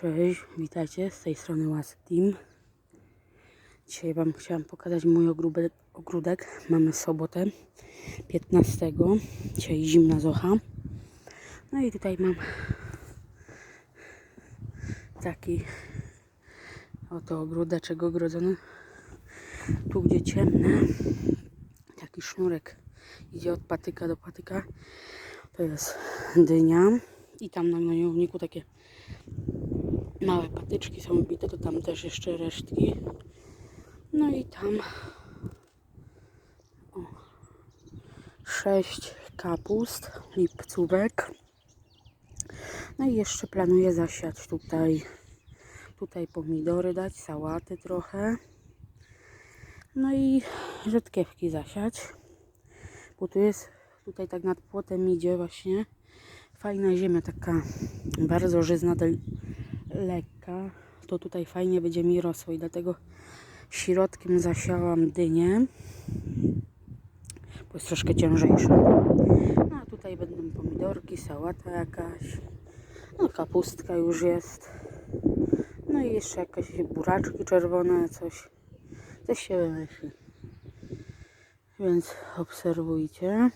Cześć, witajcie, z tej strony Łasy Team. Dzisiaj Wam chciałam pokazać mój ogródek. Mamy sobotę 15. Dzisiaj zimna zocha. No i tutaj mam taki oto ogródeczek ogrodzony. Tu gdzie ciemne, taki sznurek idzie od patyka do patyka. To jest dynia. I tam na gnojowniku takie małe patyczki są bite, to tam też jeszcze resztki. No i tam o, kapust, lipcówek. No i jeszcze planuję zasiać tutaj, tutaj pomidory dać, sałaty trochę. No i rzodkiewki zasiać. Bo tu jest, tutaj tak nad płotem idzie właśnie fajna ziemia, taka bardzo żyzna, lekka, to tutaj fajnie będzie mi rosło i dlatego środkiem zasiałam dynię, bo jest troszkę ciężejsza. No a tutaj będą pomidorki, sałata jakaś, no kapustka już jest, no i jeszcze jakieś buraczki czerwone, coś, coś się wymyśli. Więc obserwujcie.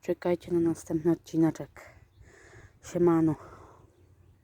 Czekajcie na następny odcineczek. Siemano.